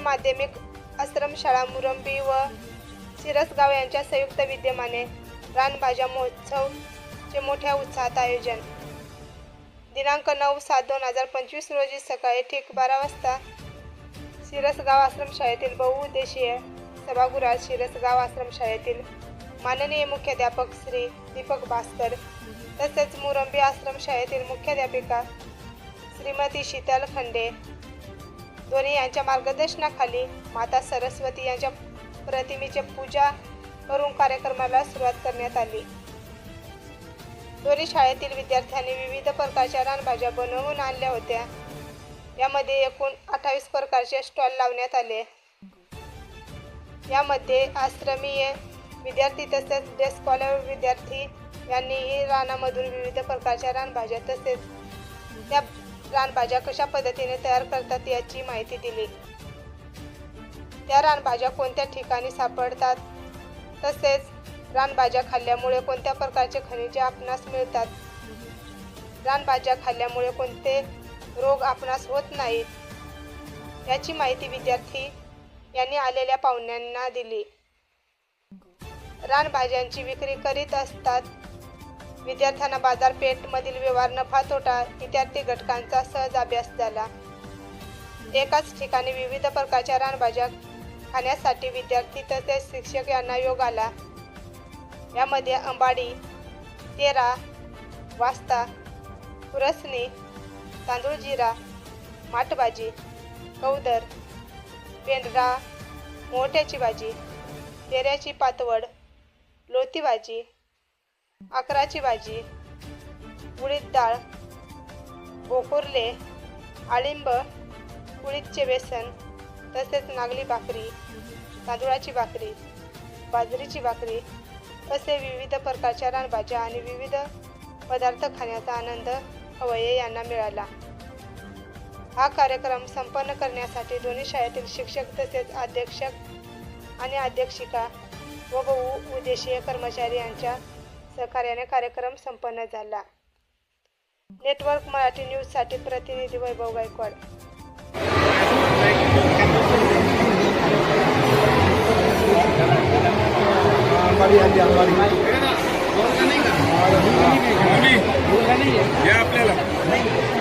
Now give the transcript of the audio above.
माध्यमिक आश्रमशाळा मुरंबी व सिरसगाव यांच्या संयुक्त विद्यमाने रानभाज्या महोत्सवचे मोठ्या उत्साहात आयोजन. दिनांक नऊ सात दोन हजार पंचवीस रोजी सकाळी ठीक बारा वाजता शिरसगाव आश्रमशाळेतील बहुउद्देशीय सभागृहात शिरसगाव आश्रमशाळेतील माननीय मुख्याध्यापक श्री दीपक भास्कर तसेच मुरंबी आश्रमशाळेतील मुख्याध्यापिका श्रीमती शीतल खंडे ध्वनी यांच्या मार्गदर्शनाखाली माता सरस्वती यांच्या प्रतिमेचे पूजा करून कार्यक्रमाला सुरुवात करण्यात आली. दोन्ही शाळेतील विद्यार्थ्यांनी विविध प्रकारच्या रानभाज्या बनवून आणल्या होत्या. यामध्ये एकूण अठ्ठावीस प्रकारचे स्टॉल लावण्यात आले. यामध्ये आश्रमीय विद्यार्थी तसेच डेस्कॉलर विद्यार्थी यांनीही रानामधून विविध प्रकारच्या रानभाज्या तसेच त्या रानभाज्या कशा पद्धतीने तयार करतात याची माहिती दिली. त्या रानभाज्या कोणत्या ठिकाणी सापडतात? तसेच रानभाज्या खाल्ल्यामुळे कोणत्या प्रकारचे खनिजे आपणास मिळतात? रानभाज्या खाल्ल्यामुळे कोणते रोग आपणास होत नाहीत? याची माहिती विद्यार्थी यांनी आलेल्या पाहुण्यांना दिली. रानभाज्यांची विक्री करीत असतात विद्यार्थ्यांना बाजारपेठमधील व्यवहार नफा तोटा इत्यादी घटकांचा सहज अभ्यास झाला. एकाच ठिकाणी विविध प्रकारच्या रानभाज्या खाण्यासाठी विद्यार्थी तसेच शिक्षक यांना योग आला. यामध्ये अंबाडी तेरा वास्ता पुरसणी तांदूळ जिरा माठभाजी कौदर पेंढरा मोठ्याची भाजी तेऱ्याची पातवड लोती भाजी अकराची भाजी उडीद डाळ गोकुर्ले आळिंब उडीदचे बेसन तसेच नागली भाकरी तांदुळाची भाकरी बाजरीची भाकरी असे विविध प्रकारच्या रानभाज्या आणि विविध पदार्थ खाण्याचा आनंद अवये यांना मिळाला. हा कार्यक्रम संपन्न करण्यासाठी दोन्ही शाळेतील शिक्षक तसेच अध्यक्षक आणि अध्यक्षिका व बहु उद्देशीय कर्मचारी यांच्या सहकार्याने कार्यक्रम संपन्न झाला. नेटवर्क मराठी न्यूजसाठी प्रतिनिधी वैभव गायकवाड. आपल्याला.